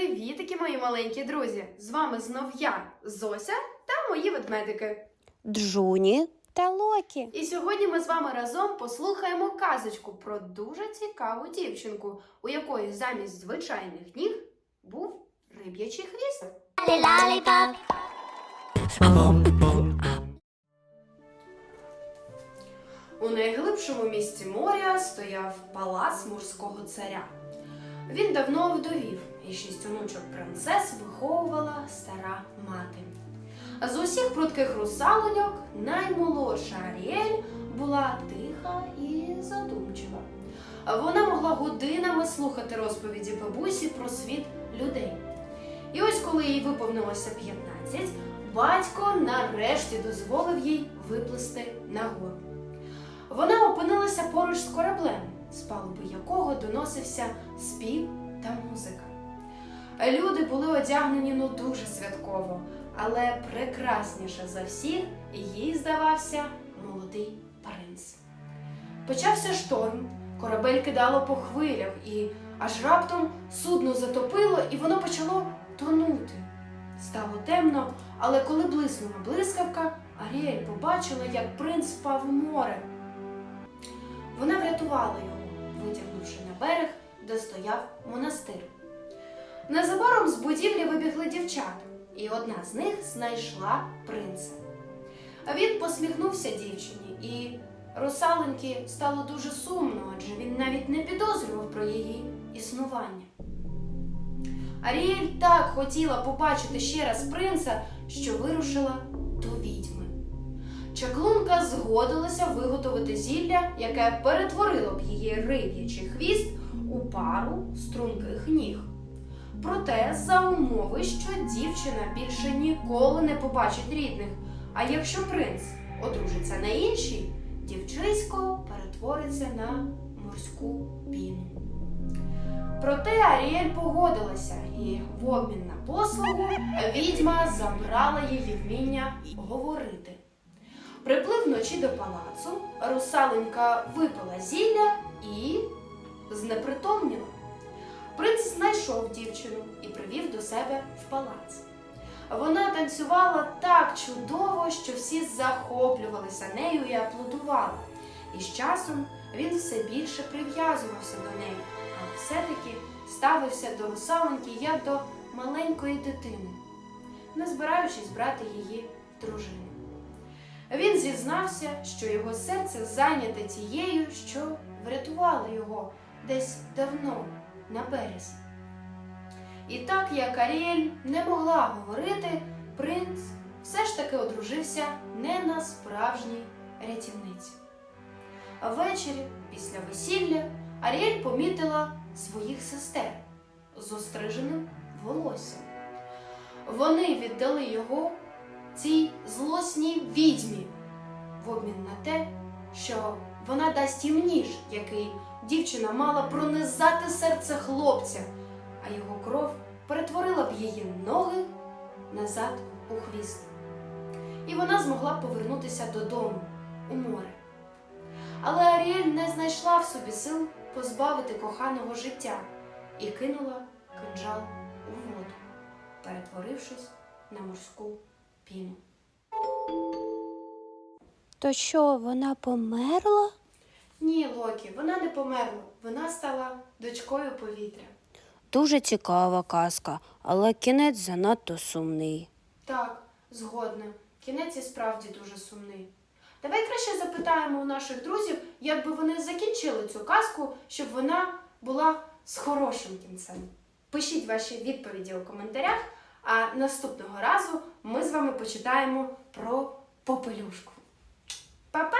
Привітики, мої маленькі друзі! З вами знов я, Зося та мої ведмедики. Джуні та Локі. І сьогодні ми з вами разом послухаємо казочку про дуже цікаву дівчинку, у якої замість звичайних ніг був риб'ячий хвіст. У найглибшому місці моря стояв палац морського царя. Він давно вдовів, і шість онучок принцес виховувала стара мати. З усіх прудких русалоньок наймолодша Аріель була тиха і задумчива. Вона могла годинами слухати розповіді бабусі про світ людей. І ось коли їй виповнилося 15, батько нарешті дозволив їй виплисти нагору. Вона опинилася поруч з кораблем, з палуби якого доносився спів та музика. Люди були одягнені ну дуже святково, але прекрасніше за всіх їй здавався молодий принц. Почався шторм, корабель кидало по хвилях, і аж раптом судно затопило, і воно почало тонути. Стало темно, але коли блиснула блискавка, Аріель побачила, як принц впав у море. Вона врятувала його, витягнувши на берег, де стояв монастир. Незабаром з будівлі вибігли дівчата, і одна з них знайшла принца. Він посміхнувся дівчині, і русаленьки стало дуже сумно, адже він навіть не підозрював про її існування. Аріель так хотіла побачити ще раз принца, що вирушила до відьми. Чаклунка згодилася виготовити зілля, яке перетворило б її риб'ячий хвіст у пару струнких ніг. Проте за умови, що дівчина більше ніколи не побачить рідних, а якщо принц одружиться на іншій, дівчисько перетвориться на морську піну. Проте Аріель погодилася, і в обмін на послугу відьма забрала її вміння говорити. Приплив вночі до палацу, русаленька випила зілля і знепритомніла. Принц знайшов дівчину і привів до себе в палац. Вона танцювала так чудово, що всі захоплювалися нею і аплодували. І з часом він все більше прив'язувався до неї, але все-таки ставився до русаленьки як до маленької дитини, не збираючись брати її в дружину. Він зізнався, що його серце зайняте тією, що врятувала його десь давно на березі. І так як Аріель не могла говорити, принц все ж таки одружився не на справжній рятівниці. Ввечері, після весілля, Аріель помітила своїх сестер з остриженим волоссям. Вони віддали його цій злосній відьмі в обмін на те, що вона дасть їм ніж, який дівчина мала пронизати серце хлопця, а його кров перетворила б її ноги назад у хвіст. І вона змогла повернутися додому у море. Але Аріель не знайшла в собі сил позбавити коханого життя і кинула кинджал у воду, перетворившись на морську піну. То що, вона померла? Ні, Локі, вона не померла. Вона стала дочкою повітря. Дуже цікава казка, але кінець занадто сумний. Так, згодна. Кінець і справді дуже сумний. Давай краще запитаємо у наших друзів, як би вони закінчили цю казку, щоб вона була з хорошим кінцем. Пишіть ваші відповіді у коментарях, а наступного разу ми з вами почитаємо про попелюшку. Па-па!